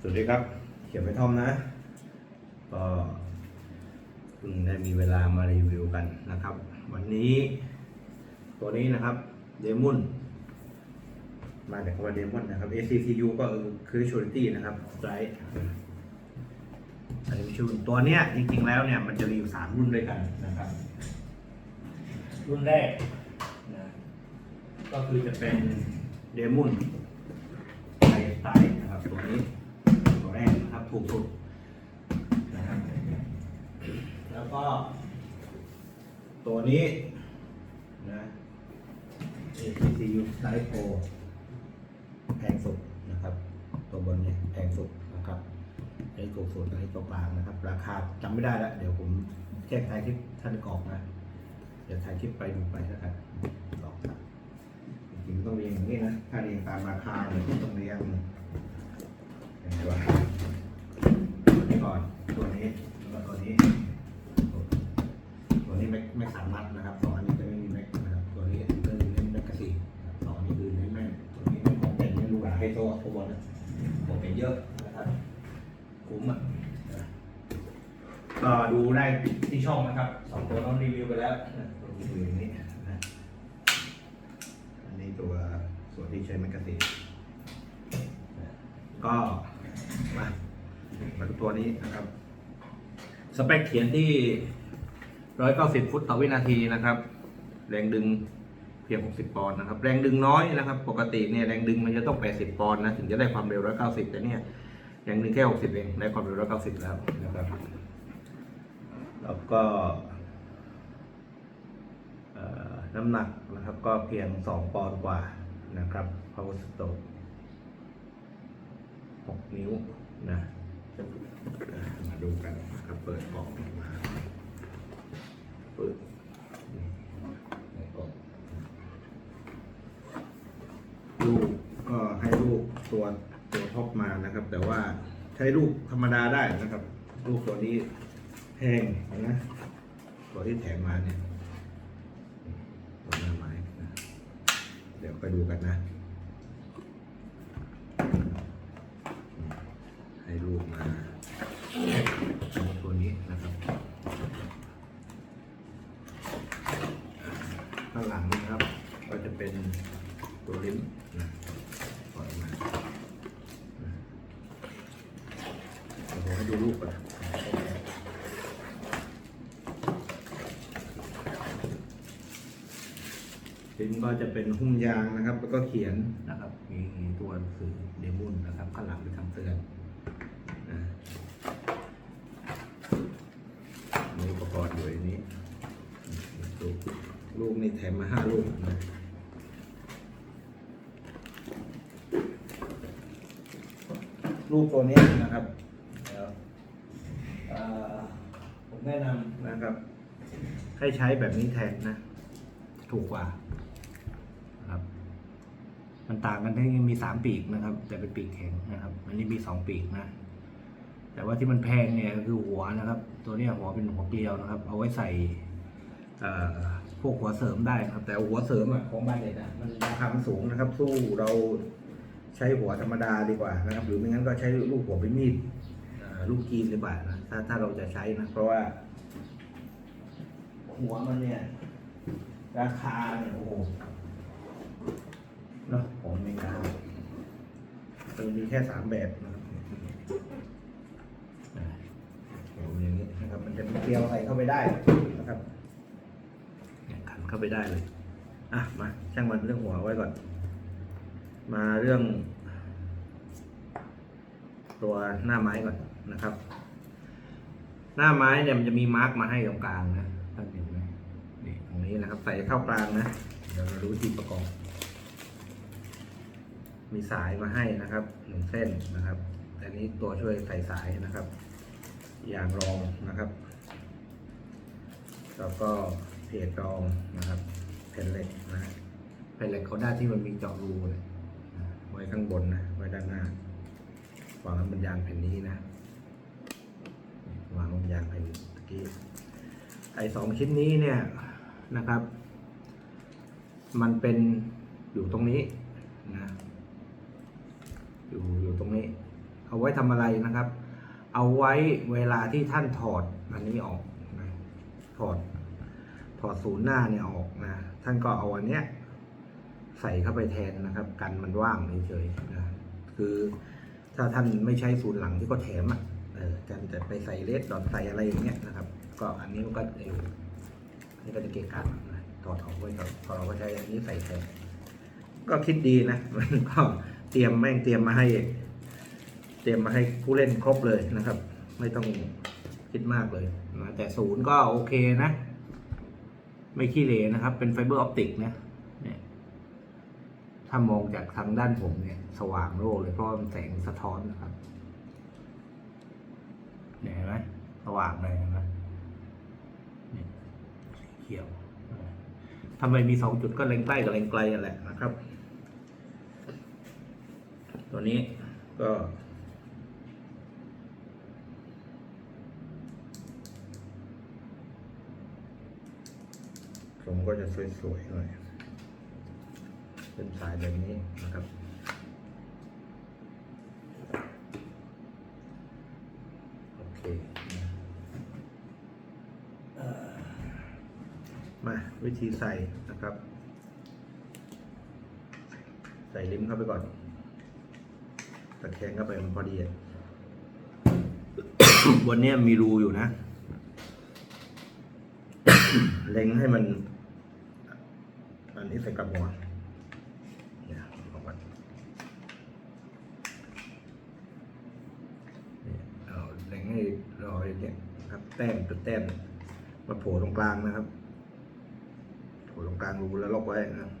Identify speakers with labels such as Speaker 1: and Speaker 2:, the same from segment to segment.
Speaker 1: สวัสดีครับ เขียนไปทอมนะ ก็เพิ่งได้มีเวลามารีวิวกันนะครับ วันนี้ ตัวนี้นะครับเดมอนมาจากคำว่าเดมอนนะครับ ACCU ก็คือ Surety นะครับไรอันนี้ชื่อตัวเนี้ยจริงๆแล้วเนี่ยมันจะมีอยู่สามรุ่นด้วยกันนะครับ รุ่นแรกนะก็คือจะเป็นเดมอนไทสไตล์นะครับตัวนี้ ตัวแรกนะครับถูกสุดนะครับแล้วก็ ตัวนี้นะ ACCU Style Pro แพงสุดนะครับ ตัวบนเนี่ยแพงสุดนะครับไอ้ถูกสุดไอ้ตัวกลางนะครับ ราคาจำไม่ได้แล้ว เดี๋ยวผมแจ้งท้ายคลิปท่านกรอกนะ เดี๋ยวถ่ายคลิปไปดูไปแล้วกันกรอกครับจริงต้องเรียงอย่างนี้นะ ถ้าเรียงตามราคาเนี่ยต้องเรียงอย่างไรวะตัวนี้ก่อน ตัวนี้แล้วก็ตัวนี้ ตัวนี้ไม่ ไม่สามารถนะครับสองอันนี้จะไม่มีแม็กนะครับตัวนี้ก็คือเน้นแม็กกาซีนนะครับสองอันนี้คือเน้นแม่นตัวนี้เป็นของแต่งไม่รู้หลาให้โซ่ตัวบนนะของแต่งเยอะนะครับคุ้มอะนะก็ดูได้ที่ช่องนะครับสองตัวน้องรีวิวไปแล้วนะตัวรีวิวอย่างนี้นะอันนี้ตัวส่วนที่ใช้แมกกาซีนก็มามาดูตัวนี้นะครับ สเปคเขียนที่ 190 ฟุตต่อวินาทีนะครับ แรงดึงเพียง 60 ปอนด์นะครับ แรงดึงน้อยนะครับ ปกติเนี่ยแรงดึงมันจะต้อง 80 ปอนด์นะถึงจะได้ความเร็ว 190 แต่เนี่ยแรงดึงแค่ 60 เองได้ความเร็ว 190 แล้วนะครับแล้วก็น้ำหนักนะครับก็เพียง 2 ปอนด์กว่านะครับ power stroke หกนิ้วนะมาดูกันนะครับเปิดกล่องมา เปิดลูกก็ให้ลูกตัวตัวท็อปมานะครับ แต่ว่าใช้ลูกธรรมดาได้นะครับ ลูกตัวนี้แพงนะตัวที่แถมมาเนี่ยตัวหน้าไม้นะเดี๋ยวไปดูกันนะ ให้ลูกมาตัวนี้นะครับ ข้างหลังนะครับ ก็จะเป็นตัวลิ้นนะปล่อยมาเดี๋ยวผมให้ดูลูกก่อนลิ้นก็จะเป็นหุ้มยางนะครับ แล้วก็เขียนนะครับ มีตัวหนังสือเดมุนนะครับ ข้างหลังเป็นคำเตือน นะมีอุปกรณ์อยู่ในนี้ลูกลูก นี่แถมมาห้าลูกนะลูกตัวนี้นะครับเดี๋ยวผมแนะนำนะครับ ให้ใช้แบบนี้แทนนะ ถูกกว่าครับ มันต่างกันที่มีสามปีกนะครับ แต่เป็นปีกแข็งนะครับ อันนี้มีสองปีกนะ แต่ว่าที่มันแพงเนี่ยก็คือหัวนะครับ ตัวเนี้ยหัวเป็นหัวเกลียวนะครับ เอาไว้ใส่อ่อ พวกหัวเสริมได้ครับ แต่หัวเสริมอะของบ้านเด็ดอะมันราคามันสูงนะครับ สู้เราใช้หัวธรรมดาดีกว่านะครับ หรือไม่งั้นก็ใช้ลูกหัวเป็นมีดลูกกีนดีกว่านะถ้าถ้าเราจะใช้นะเพราะว่า หัวมันเนี่ย ราคาเนี่ยโอ้โหเนาะของอเมริกามันมีแค่สามแบบนะครับอ่าเดี๋ยวอย่างนี้นะครับ มันจะมีเกลียวอะไรเข้าไปได้นะครับ เข้าไปได้เลยอะมาช่างมันเรื่องหัวไว้ก่อน มาเรื่อง ตัวหน้าไม้ก่อนนะครับ หน้าไม้เนี่ยมันจะมีมาร์กมาให้ตรงกลางนะท่านเห็นไหมนี่ตรงนี้นะครับใส่เข้ากลางนะเดี๋ยวเรารู้ที่ประกอบมีสายมาให้นะครับหนึ่งเส้นนะครับอันนี้ตัวช่วยใส่สายนะครับ อย่างรองนะครับ แล้วก็ เพจรองนะครับแผ่นเหล็กนะแผ่นเหล็กเขาได้ที่มันมีเจาะรูเลยไว้ข้างบนนะไว้ด้านหน้าวางบนยางแผ่นนี้นะวางบนยางแผ่นตะกี้ไอสองชิ้นนี้เนี่ยนะครับ มันเป็นอยู่ตรงนี้นะอยู่อยู่ตรงนี้ เอาเอาไว้ทำอะไรนะครับ เอาไว้เวลาที่ท่านถอดอันนี้ออกนะถอด ถอดศูนย์หน้าเนี่ยออกนะ ท่านก็เอาอันเนี้ยใส่เข้าไปแทนนะครับ กันมันว่างเฉยๆนะคือถ้าท่านไม่ใช้ศูนย์หลังที่ก็แถมอะเออท่านจะไปใส่เลสดอทใส่อะไรอย่างเงี้ยนะครับ ก็อันนี้มันก็เอวอันนี่ก็จะเกะกะนะถอดออกไว้ก่อนพอเราก็ใช้อันนี้ใส่แทนก็คิดดีนะมันก็เตรียมแม่งเตรียมมาให้ เตรียมมาให้ผู้เล่นครบเลยนะครับ ไม่ต้องคิดมากเลยนะแต่ศูนย์ก็โอเคนะ ไม่ขี้เหร่นะครับ เป็นไฟเบอร์ออปติกนะเนี่ยถ้ามองจากทางด้านผมเนี่ย สว่างโล่เลยเพราะมันแสงสะท้อนนะครับเนี่ยเห็นไหมสว่างเลยเห็นไหมเนี่ยสีเขียวทำไมมีสองจุดก็เล็งใกล้กับเล็งไกลนั่นแหละนะครับ ตัวนี้ก็ ผมก็จะสวยๆหน่อย เป็นสายแบบนี้นะครับ โอเค มาวิธีใส่นะครับ ใส่ลิ้มเข้าไปก่อน ตะแคงเข้าไปมันพอดีวันนี้มีรูอยู่นะเล็งให้มัน นนี้ใส่กระบอกเนี่ยเอาก่อนเนี่ยเอาเล็งให้รอยเนี่ยนะครับแต้มจุดแต้มมาโผล่ตรงกลางนะครับ โผล่ตรงกลางรูแล้วล็อกไว้นะครับ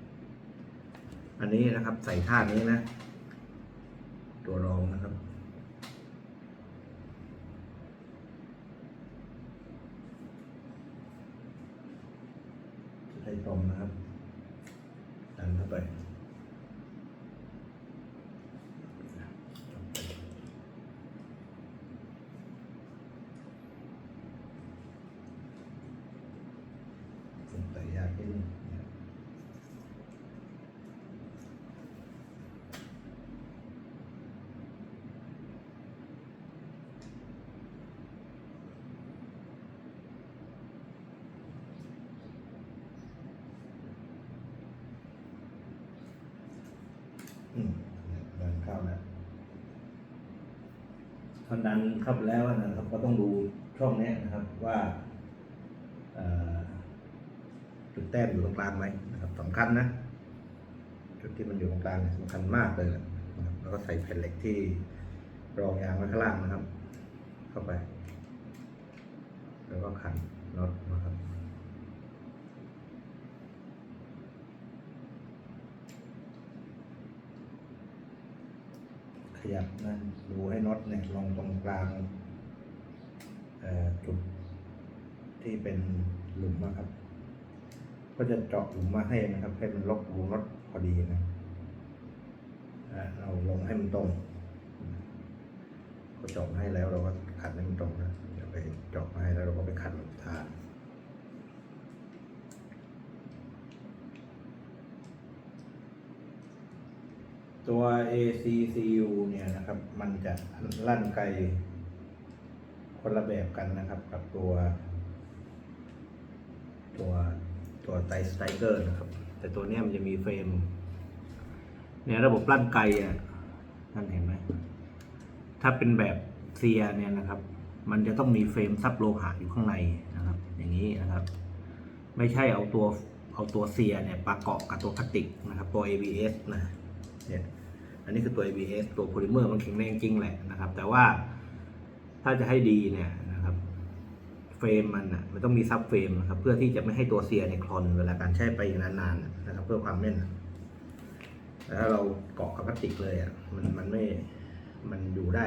Speaker 1: อันนี้นะครับใส่ท่านี้นะ ตัวรองนะครับใช้ตรงนะครับ ดันเข้าไป ใส่ยากนิดนึงนะครับ อืมเนี่ยดันเข้าแล้ว พอนั้นครับแล้วนะครับ ก็ต้องดูช่องนี้นะครับว่าจุดแต้มอยู่ตรงกลางไหมนะครับสำคัญนะจุดที่มันอยู่ตรงกลางสำคัญมากเลยนะครับแล้วก็ใส่แผ่นเหล็กที่รองยางไว้ข้างล่างนะครับ เข้าไป แล้วก็ขันน็อตนะครับ ขยับนะดูให้น็อตเนี่ยลงตรงกลางจุดที่เป็นหลุมนะครับ ก็จะเจาะหลุมมาให้นะครับ ให้มันล็อกรูน็อตพอดีนะเราลงให้มันตรงก็เจาะให้แล้วเราก็ขัดให้มันตรงนะเดี๋ยวไปเจาะให้แล้วเราก็ไปขัดทาน ตัว ACCU เนี่ยนะครับ มันจะลั่นไกลคนละแบบกันนะครับกับตัว ตัวตัวไตสไตเกอร์นะครับ แต่ตัวเนี้ยมันจะมีเฟรมเนี่ยระบบลั่นไกลอะท่านเห็นไหมถ้าเป็นแบบเซียเนี่ยนะครับ มันจะต้องมีเฟรมซับโลหะอยู่ข้างในนะครับ อย่างนี้นะครับ ไม่ใช่เอาตัวเอาตัวเซียเนี่ยประกอบกับตัวพลาสติกนะครับ ตัว ABS นะเนี่ย อันนี้คือตัว ABS ตัวโพลิเมอร์มันแข็งแรงจริงแหละนะครับ แต่ว่าถ้าจะให้ดีเนี่ยนะครับเฟรมมันอะมันต้องมีซับเฟรมนะครับ เพื่อที่จะไม่ให้ตัวเซียเนี่ยคลอนเวลาการใช้ไปนานๆนะครับ เพื่อความแม่นแต่ถ้าเราเกาะกับพลาสติกเลยอะมันมันไม่มันอยู่ได้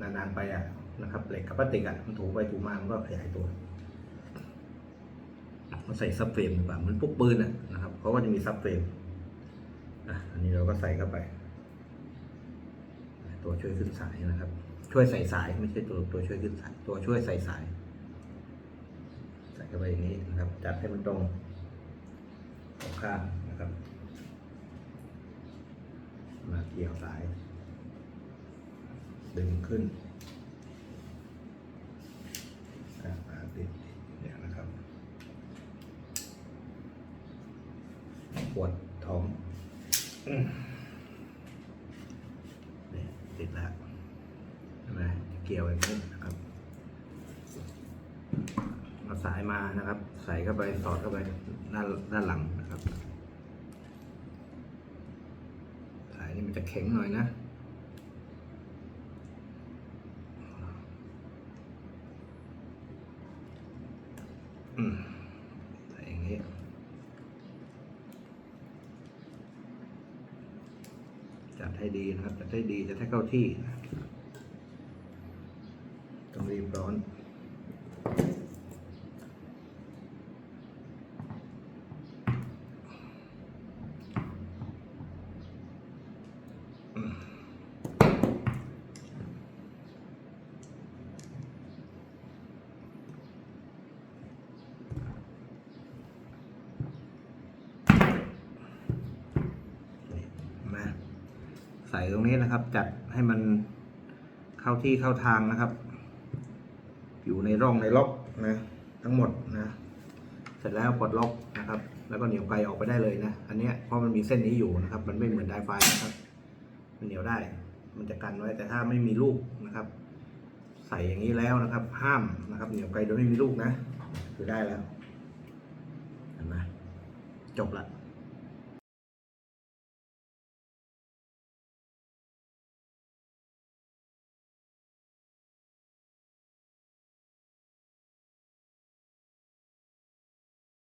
Speaker 1: นานๆไปอะนะครับเหล็กกับพลาสติกอะมันถูไปถูมามันก็ขยายตัวมาใส่ซับเฟรมดีกว่าเหมันพวกปืนอะนะครับเขาก็จะมีซับเฟรมอะอันนี้เราก็ใส่เข้าไป ตัวช่วยขึ้นสายนะครับ ช่วยใส่สายไม่ใช่ตัวตัวช่วยขึ้นสาย ตัวช่วยใส่สาย ใส่เข้าไปอย่างนี้นะครับ จัดให้มันตรงสองข้างนะครับ มาเกี่ยวสาย ดึงขึ้นอะติดเนี่ยนะครับปวดท้องอืมนี่ติดแล้วใช่ไหมเกี่ยวอย่างนี้นะครับเอาสายมานะครับ ใส่เข้าไปสอดเข้าไปด้านด้านหลังนะครับ สายนี่มันจะแข็งหน่อยนะอืมใส่อย่างนี้จัดให้ดีนะครับจัดให้ดีจัดให้เข้าที่ต้อง ร้อน ใส่ตรงนี้นะครับ จัดให้มันเข้าที่เข้าทางนะครับ ในร่องในล็อกนะทั้งหมดนะเสร็จแล้วปลดล็อกนะครับ แล้วก็เหนียวไกลออกไปได้เลยนะ อันนี้เพราะมันมีเส้นนี้อยู่นะครับ มันไม่เหมือนไดไฟนะครับ มันเหนียวได้ มันจะกันไว้แต่ถ้าไม่มีลูกนะครับ ใส่อย่างนี้แล้วนะครับ ห้ามนะครับ เหนียวไกลโดยไม่มีลูกนะ คือได้แล้วเห็นไหมจบละ